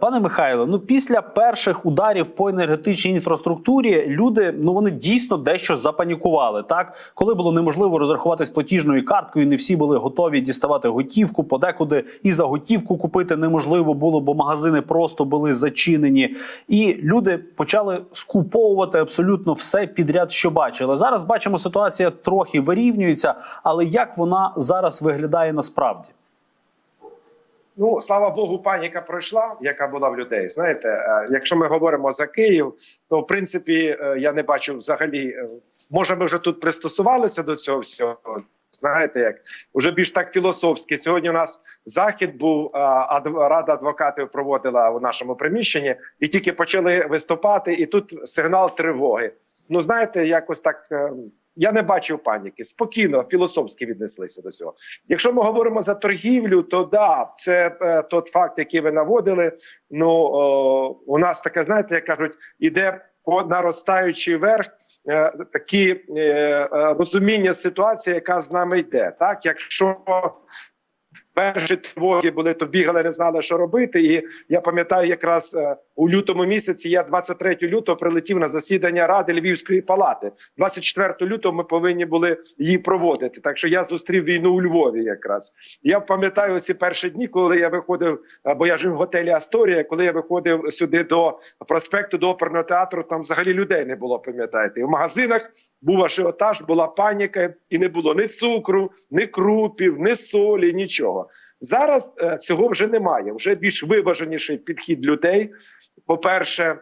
Пане Михайло, ну після перших ударів по енергетичній інфраструктурі люди ну вони дійсно дещо запанікували. Так, коли було неможливо розрахуватись платіжною карткою, не всі були готові діставати готівку. Подекуди і за готівку купити неможливо було, бо магазини просто були зачинені, і люди почали скуповувати абсолютно все підряд, що бачили. Зараз бачимо, ситуація трохи вирівнюється, але як вона зараз виглядає насправді? Ну, слава Богу, паніка пройшла, яка була в людей. Знаєте, е, якщо ми говоримо за Київ, то в принципі е, я не бачу взагалі. е, Може, ми вже тут пристосувалися до цього всього. Знаєте, як вже більш так філософськи. Сьогодні у нас захід був а, рада адвокатів проводила у нашому приміщенні, і тільки почали виступати, і тут сигнал тривоги. Ну знаєте, якось так. Я не бачив паніки. Спокійно, філософськи віднеслися до цього. Якщо ми говоримо за торгівлю, то да, це е, тот факт, який ви наводили. Ну о, у нас таке, знаєте, як кажуть, іде по наростаючий верх. е, Такі е, е, розуміння ситуації, яка з нами йде, так якщо перші тривоги були, то бігали, не знали, що робити. І я пам'ятаю, якраз е, у лютому місяці я 23 лютого прилетів на засідання ради Львівської палати. 24 лютого ми повинні були її проводити. Так що я зустрів війну у Львові. Якраз я пам'ятаю ці перші дні, коли я виходив, бо я жив в готелі Асторія. Коли я виходив сюди до проспекту до оперного театру, там взагалі людей не було. Пам'ятаєте, в магазинах був ажіотаж, була паніка, і не було ні цукру, ні крупів, ні солі, нічого. Зараз е, цього вже немає. Вже більш виваженіший підхід людей. По-перше,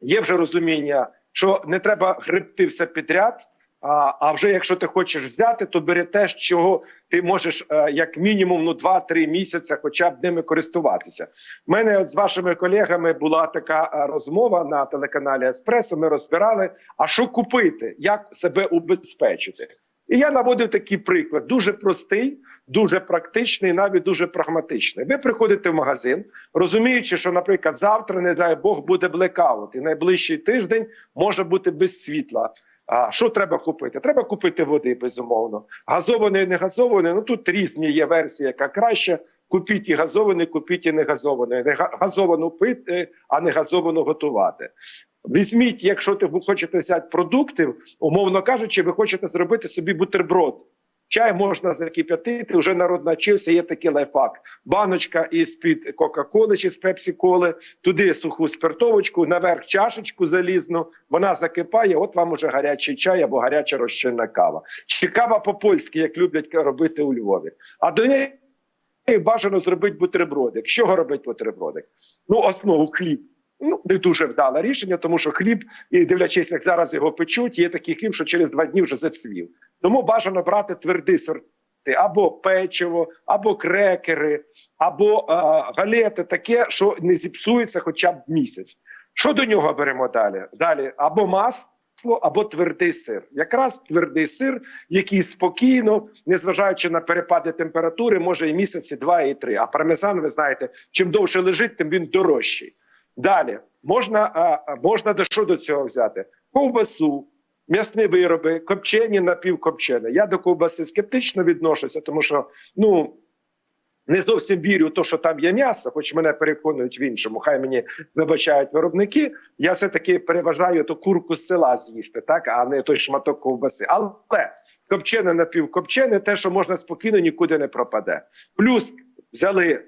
є вже розуміння, що не треба гребти все підряд. А, а вже якщо ти хочеш взяти, то бери те, чого ти можеш е, як мінімум ну 2-3 місяці, хоча б ними користуватися. У мене от з вашими колегами була така е, розмова на телеканалі Еспресо. Ми розбирали, а що купити, як себе убезпечити. І я наводив такий приклад: дуже простий, дуже практичний, навіть дуже прагматичний. Ви приходите в магазин, розуміючи, що, наприклад, завтра, не дай Бог, буде блекаут, і найближчий тиждень може бути без світла. А що треба купити? Треба купити води, безумовно. Газованої, не газованої. Ну тут різні є версії, яка краще. Купіть і газований, купіть і не газований. Не га- газовану пити, а не газовану готувати. Візьміть, якщо ти хочете взяти продуктів, умовно кажучи, ви хочете зробити собі бутерброд. Чай можна закип'ятити, вже народ навчився, є такий лайфхак. Баночка із-під Кока-Коли чи з Пепсі-Коли, туди суху спиртовочку, наверх чашечку залізну, вона закипає, от вам уже гарячий чай або гаряча розчинна кава. Чи кава по-польськи, як люблять робити у Львові. А до неї бажано зробити бутербродик. Чого робить бутербродик? Ну, основу хліб. Ну, не дуже вдале рішення, тому що хліб, і дивлячись, як зараз його печуть, є такий хліб, що через два дні вже зацвів. Тому бажано брати тверді сорти. Або печиво, або крекери, або е, галети, таке, що не зіпсується хоча б місяць. Що до нього беремо далі? Далі або масло, або твердий сир. Якраз твердий сир, який спокійно, незважаючи на перепади температури, може і місяці, два і три. А пармезан, ви знаєте, чим довше лежить, тим він дорожчий. Далі можна, а, можна до що до цього взяти? Ковбасу, м'ясні вироби, копчені, напівкопчені. Я до ковбаси скептично відношуся, тому що ну. Не зовсім вірю в те, що там є м'ясо, хоч мене переконують в іншому. Хай мені вибачають виробники. Я все таки переважаю ту курку з села з'їсти, так а не той шматок ковбаси. Але копчене напівкопчене, те, що можна спокійно, нікуди не пропаде. Плюс взяли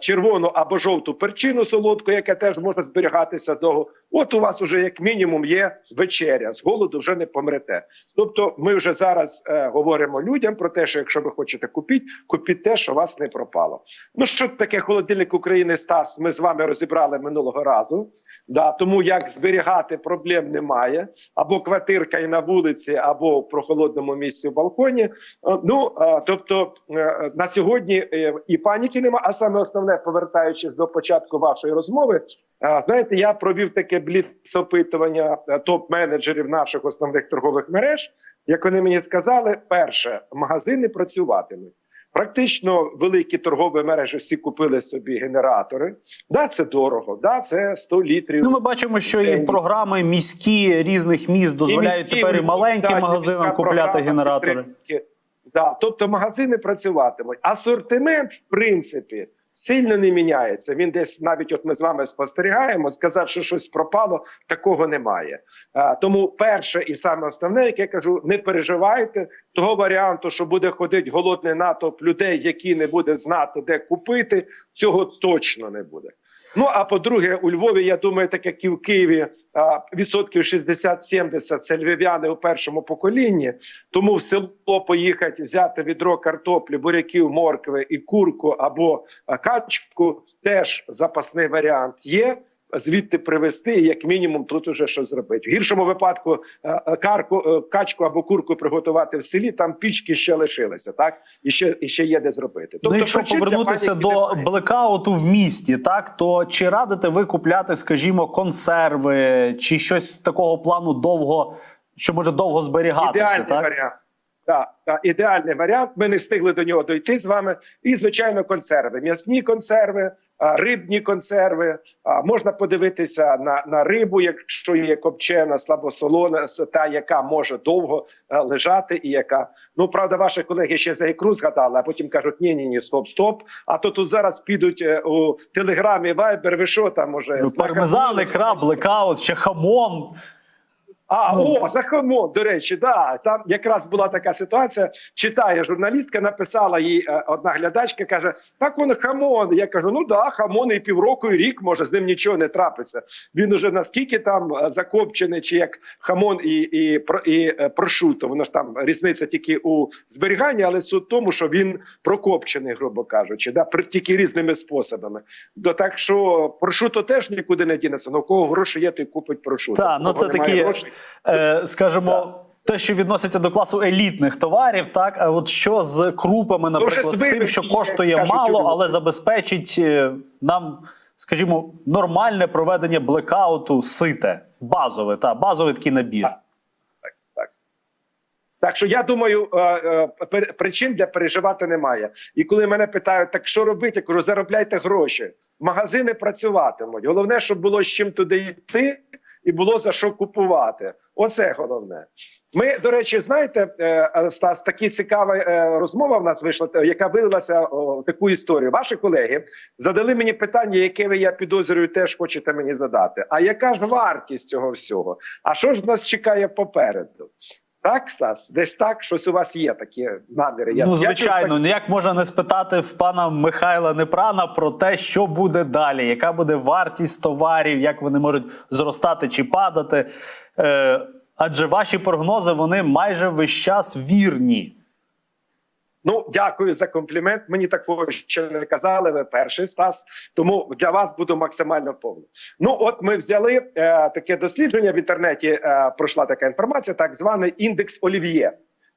червону або жовту перчину солодку, яка теж може зберігатися довго. От у вас уже як мінімум є вечеря. З голоду вже не помрете. Тобто, ми вже зараз е, говоримо людям про те, що якщо ви хочете купити, купіть те, що вас не пропало. Ну що таке холодильник України Стас? Ми з вами розібрали минулого разу. Да, тому як зберігати проблем немає. Або квартирка і на вулиці, або в прохолодному місці в балконі. Е, Ну е, тобто е, на сьогодні е, і паніки немає. А саме основне, повертаючись до початку вашої розмови, знаєте, я провів таке бліц-опитування е, топ-менеджерів наших основних торгових мереж. Як вони мені сказали, перше магазини працюватимуть. Практично великі торгові мережі всі купили собі генератори. Да, це дорого, да, це 100 літрів. Ну, ми бачимо, що і програми міські різних міст дозволяють міські, тепер і маленьким да, магазинам купляти генератори. Да, тобто магазини працюватимуть. Асортимент, в принципі, сильно не міняється. Він десь навіть, от ми з вами спостерігаємо, сказав, що щось пропало, такого немає. А, тому перше і саме основне, яке я кажу, не переживайте того варіанту, що буде ходити голодний натовп людей, які не буде знати, де купити. Цього точно не буде. Ну а по-друге, у Львові, я думаю, так як і в Києві, відсотків 60-70 це львів'яни у першому поколінні. Тому в село поїхати, взяти відро картоплі, буряків, моркви і курку або качку теж запасний варіант є. Звідти привезти, і як мінімум, тут уже щось зробити. В гіршому випадку е, е, карку, е, качку або курку приготувати в селі, там пічки ще лишилися, так і ще, і ще є де зробити. ну, якщо повернутися до немає. блекауту в місті, так то чи радите ви купляти, скажімо, консерви чи щось такого плану довго, що може довго зберігатися? ідеальний так? варіант. Так, так, ідеальний варіант. Ми не встигли до нього дойти з вами. І звичайно, консерви, м'ясні консерви, рибні консерви. Можна подивитися на, на рибу, якщо є копчена, слабосолона, та яка може довго лежати, і яка ну правда, ваші колеги ще за ікру згадали, а потім кажуть: ні, ні, ні, стоп, стоп. А то тут зараз підуть е, у телеграмі Вайбер. Ви що там може Ну, Пармезан, ікра, блекаут, ще хамон. А, Ну. о, за хамон, до речі, да. Там якраз була така ситуація. Читає журналістка, написала їй е, одна глядачка, каже: так он хамон. Я кажу: ну да, хамон і півроку, і рік може з ним нічого не трапиться. Він уже наскільки там е, закопчений, чи як хамон і, і, про- і е, прошуто. Воно ж там різниця тільки у зберіганні, але суть в тому, що він прокопчений, грубо кажучи, да, при- тільки різними способами. До так що прошуто теж нікуди не дінеться. Ну, у кого гроші є, той купить прошуто. Та, ну це такі, грошей, е, скажімо, те, що відноситься до класу елітних товарів, так а от що з крупами, наприклад, з тим, що коштує кажуть, мало, але забезпечить е, нам, скажімо, нормальне проведення блекауту сите, базове, та базовий такий набір. Так що я думаю, е, е, причин для переживати немає. І коли мене питають, так що робити, я кажу, заробляйте гроші. Магазини працюватимуть. Головне, щоб було з чим туди йти, і було за що купувати. Оце головне. Ми, до речі, знаєте, е, Стас, такі цікава е, розмова в нас вийшла, е, яка вилилася в таку історію. Ваші колеги задали мені питання, яке ви я підозрюю, теж хочете мені задати. А яка ж вартість цього всього? А що ж нас чекає попереду? Так, Сас, десь так, щось у вас є такі наміри. Я- ну, звичайно, так- ніяк можна не спитати в пана Михайла Непрана про те, що буде далі, яка буде вартість товарів, як вони можуть зростати чи падати. Е, адже ваші прогнози вони майже весь час вірні. Ну, дякую за комплімент. Мені такого ще не казали. Ви перший Стас. Тому для вас буду максимально повно. Ну, от ми взяли е, таке дослідження в інтернеті. Е, пройшла така інформація, так званий індекс Олів'є.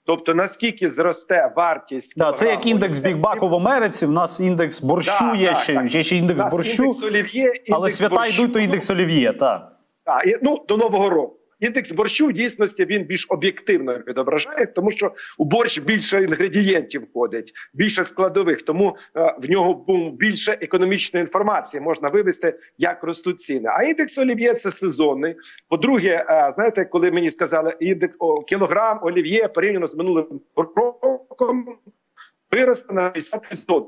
Тобто наскільки зросте вартість Да, це як індекс бікбаку в Америці. В нас індекс борщу Да, є так, ще, так. є ще індекс борщу, індекс Олів'є, індекс але свята борщу. йдуть, то індекс олів'є. Так. Так, і, ну до нового року. Індекс борщу в дійсності він більш об'єктивно відображає, тому що у борщ більше інгредієнтів входить, більше складових, тому е, в нього більше економічної інформації можна вивести, як ростуть ціни. А індекс олів'є це сезонний. По-друге, е, знаєте, коли мені сказали індекс о, кілограм олів'є порівняно з минулим роком виросте на 50%.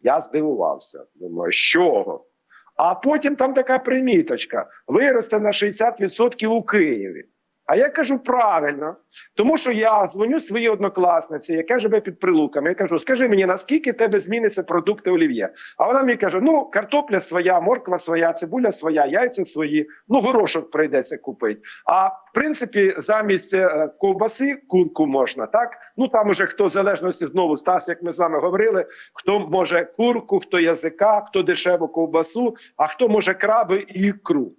Я здивувався. Думаю, чого? А потім там така приміточка: виросте на 60% у Києві. А я кажу правильно, тому що я дзвоню своїй однокласниці, яка живе під прилуками. Я кажу: скажи мені, наскільки тебе зміниться продукти олів'є? А вона мені каже: ну, картопля своя, морква своя, цибуля своя, яйця свої, ну горошок прийдеться купити. А в принципі, замість е, ковбаси курку можна, так? Ну там уже хто в залежності знову Стас, як ми з вами говорили, хто може курку, хто язика, хто дешеву ковбасу, а хто може краби і ікру.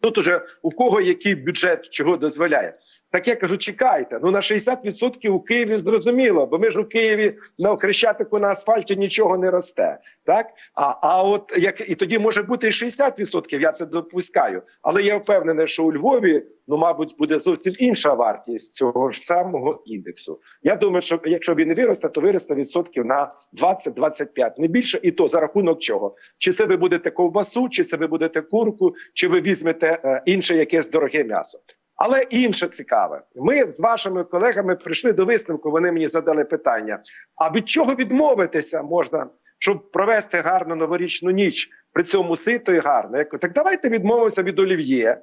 Тут уже у кого який бюджет чого дозволяє. Так я кажу, чекайте. Ну на 60% у Києві зрозуміло, бо ми ж у Києві на Хрещатику на асфальті нічого не росте. Так а, а от як і тоді може бути і 60%, я це допускаю. Але я впевнений, що у Львові ну, мабуть, буде зовсім інша вартість цього ж самого індексу. Я думаю, що якщо він виросте, то виросте відсотків на 20-25, не більше, і то за рахунок чого? Чи це ви будете ковбасу, чи це ви будете курку, чи ви візьмете е, інше якесь дороге м'ясо. Але інше цікаве. Ми з вашими колегами прийшли до висновку. Вони мені задали питання: а від чого відмовитися можна, щоб провести гарну новорічну ніч, при цьому сито і гарно? Так давайте відмовимося від олів'є.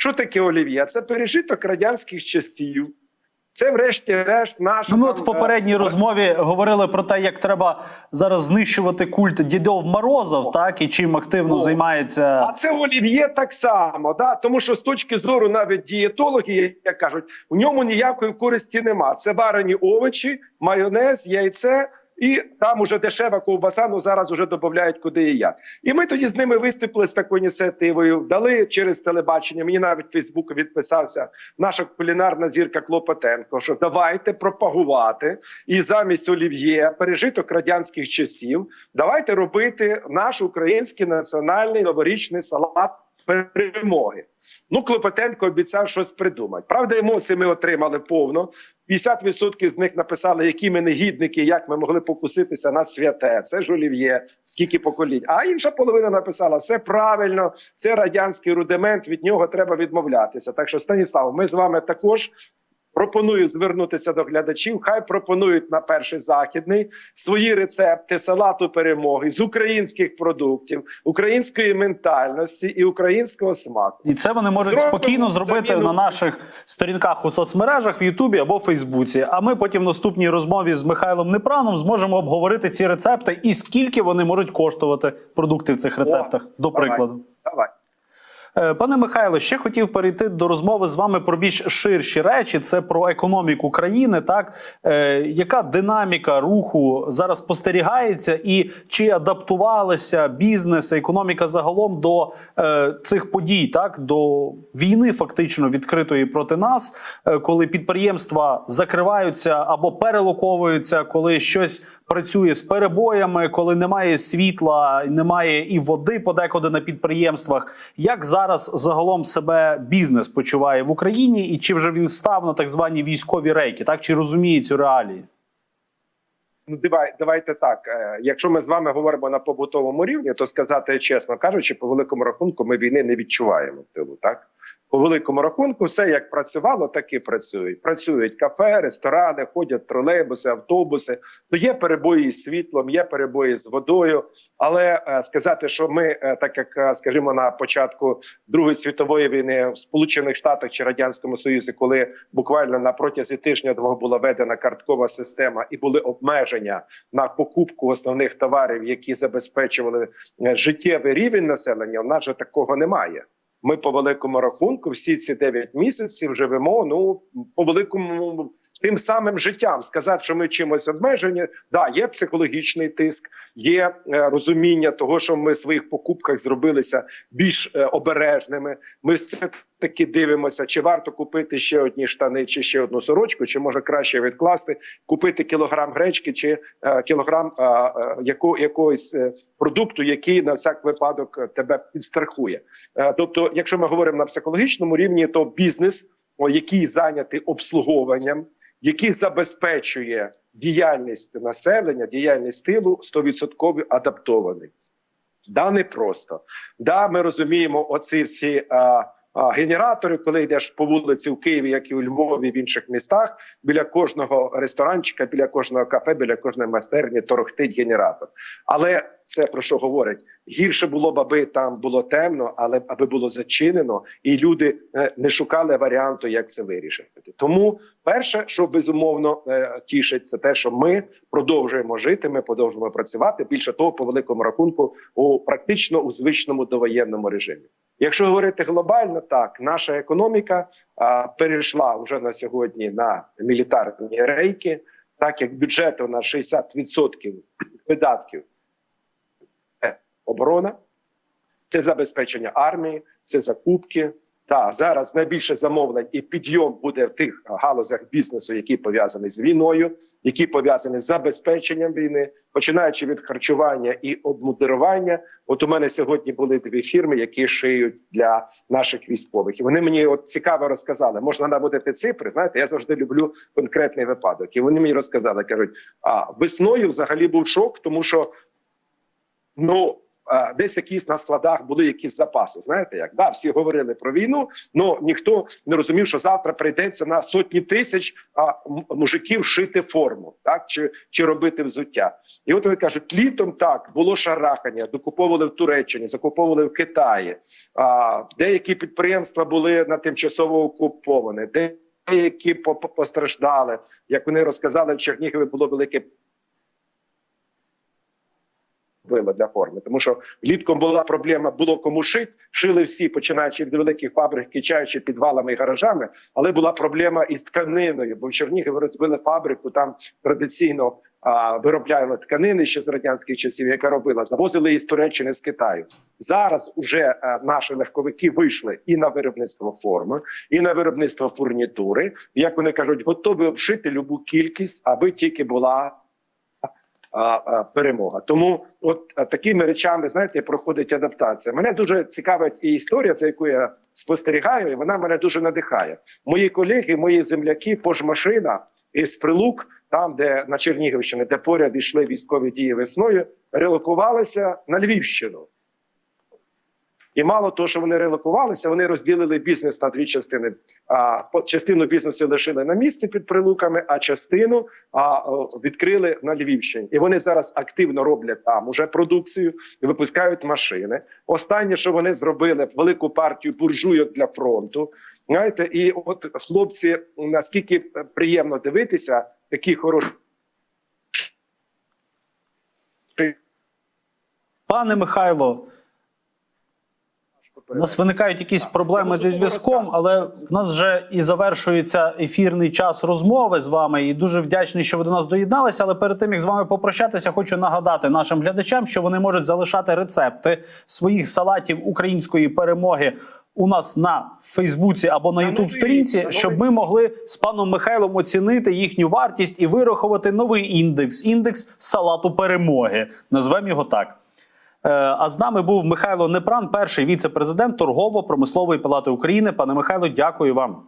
Що таке олів'є? Це пережиток радянських часів. Це, врешті-решт, наша Ну, ми там, от в попередній е, розмові говорили про те, як треба зараз знищувати культ дідов Морозов, так і чим активно О. займається. А це олів'є так само, да? тому що з точки зору навіть дієтологи, як кажуть, у ньому ніякої користі нема. Це варені овочі, майонез, яйце. І там уже дешева ковбаса, ну зараз вже додають куди і як. І ми тоді з ними виступили з такою ініціативою, дали через телебачення. Мені навіть Фейсбуку відписався наша кулінарна зірка Клопотенко. Що давайте пропагувати і замість олів'є, пережиток радянських часів, давайте робити наш український національний новорічний салат перемоги. Ну, Клопотенко обіцяв щось придумати. Правда, емоції ми отримали повно. 50% з них написали, які ми негідники, як ми могли покуситися на святе. Це ж олів'є, скільки поколінь. А інша половина написала: все правильно, це радянський рудимент. Від нього треба відмовлятися. Так що, Станіслав, ми з вами також. Пропоную звернутися до глядачів. Хай пропонують на перший західний свої рецепти салату перемоги з українських продуктів, української ментальності і українського смаку. І це вони можуть Зробимо спокійно зробити заміну. на наших сторінках у соцмережах в Ютубі або Фейсбуці. А ми потім в наступній розмові з Михайлом Непраном зможемо обговорити ці рецепти і скільки вони можуть коштувати продукти в цих рецептах. до давай. прикладу. Давай. Е, Пане Михайло, ще хотів перейти до розмови з вами про більш ширші речі. Це про економіку країни. Так е, яка динаміка руху зараз спостерігається, і чи адаптувалися бізнес, економіка загалом до е, цих подій, так до війни, фактично відкритої проти нас, е, коли підприємства закриваються або перелоковуються, коли щось працює з перебоями, коли немає світла, немає і води подекуди на підприємствах. Як зараз загалом себе бізнес почуває в Україні, і чи вже він став на так звані військові рейки? Так чи розуміє цю реалії? Ну, давай, давайте так. е, Якщо ми з вами говоримо на побутовому рівні, то сказати чесно кажучи, по великому рахунку ми війни не відчуваємо в тилу. Так по великому рахунку, все як працювало, так і працюють. Працюють кафе, ресторани, ходять тролейбуси, автобуси. То є перебої з світлом, є перебої з водою. Але е, сказати, що ми, е, так як скажімо, на початку Другої світової війни в Сполучених Штатах чи радянському Союзі, коли буквально на протязі тижня двох була введена карткова система і були обмеження на покупку основних товарів, які забезпечували е, життєвий рівень населення. У нас же такого немає. Ми по великому рахунку всі ці 9 місяців живемо. Ну по великому тим самим життям. Сказати, що ми чимось обмежені, да, є психологічний тиск, є е, розуміння того, що ми в своїх покупках зробилися більш е, обережними. Ми все таки дивимося, чи варто купити ще одні штани, чи ще одну сорочку, чи може краще відкласти, купити кілограм гречки, чи е, кілограм яко, якогось продукту, який на всяк випадок тебе підстрахує. Тобто, якщо ми говоримо на психологічному рівні, то бізнес, який зайнятий обслуговуванням, який забезпечує діяльність населення, діяльність тилу 100% адаптований. Да, не просто. Да, ми розуміємо оці всі а, генератори, коли йдеш по вулиці в Києві, як і у Львові, в інших містах, біля кожного ресторанчика, біля кожного кафе, біля кожної майстерні торохтить генератор. Але це про що говорить? Гірше було б, аби там було темно, але аби було зачинено, і люди е, не шукали варіанту, як це вирішити. Тому перше, що безумовно е, тішить, це те, що ми продовжуємо жити, ми продовжуємо працювати. Більше того, по великому рахунку, у практично у звичному довоєнному режимі. Якщо говорити глобально, так наша економіка а, перейшла вже на сьогодні на мілітарні рейки, так як бюджет у нас 60% видатків оборона, це забезпечення армії, це закупки. Та зараз найбільше замовлень і підйом буде в тих галузях бізнесу, які пов'язані з війною, які пов'язані з забезпеченням війни, починаючи від харчування і обмудрування. От у мене сьогодні були дві фірми, які шиють для наших військових, і вони мені от цікаво розказали. Можна наводити цифри. Знаєте, я завжди люблю конкретний випадок. І вони мені розказали, кажуть: а весною взагалі був шок, тому що ну десь якісь на складах були якісь запаси. Знаєте, як да, всі говорили про війну, але ніхто не розумів, що завтра прийдеться на сотні тисяч а, мужиків шити форму, так чи, чи робити взуття. І от вони кажуть, літом так було шарахання, закуповували в Туреччині, закуповували в Китаї. А, деякі підприємства були на тимчасово окуповані, деякі по- по- постраждали. Як вони розказали, в Чернігові було велике били для форми, тому що влітку була проблема, було кому шити, шили всі, починаючи від великих фабрик, кичаючи підвалами і гаражами, але була проблема із тканиною, бо в Чернігові розбили фабрику, там традиційно виробляли тканини ще з радянських часів, яка робила, завозили її з Туреччини з Китаю. Зараз уже а, наші легковики вийшли і на виробництво форми, і на виробництво фурнітури. Як вони кажуть, готові обшити любу кількість, аби тільки була перемога. Тому, от такими речами, знаєте, проходить адаптація. Мене дуже цікавить і історія, за яку я спостерігаю, і вона мене дуже надихає. Мої колеги, мої земляки, пожмашина із прилук, там, де на Чернігівщині, де поряд йшли військові дії весною, релокувалися на Львівщину. І мало того, що вони релокувалися, вони розділили бізнес на дві частини. А частину бізнесу лишили на місці під прилуками, а частину а, відкрили на Львівщині. І вони зараз активно роблять там уже продукцію і випускають машини. Останнє, що вони зробили, велику партію буржуйок для фронту. Знаєте, і от хлопці, наскільки приємно дивитися, такі хороші. Пане Михайло, у нас виникають якісь проблеми зі зв'язком, але в нас вже і завершується ефірний час розмови з вами. І дуже вдячний, що ви до нас доєдналися. Але перед тим як з вами попрощатися, хочу нагадати нашим глядачам, що вони можуть залишати рецепти своїх салатів української перемоги у нас на Фейсбуці або на На Ютуб сторінці, щоб ми могли з паном Михайлом оцінити їхню вартість і вирахувати новий індекс індекс салату перемоги. Назвемо його так. Е, А з нами був Михайло Непран, перший віце-президент торгово-промислової палати України. Пане Михайло, дякую вам.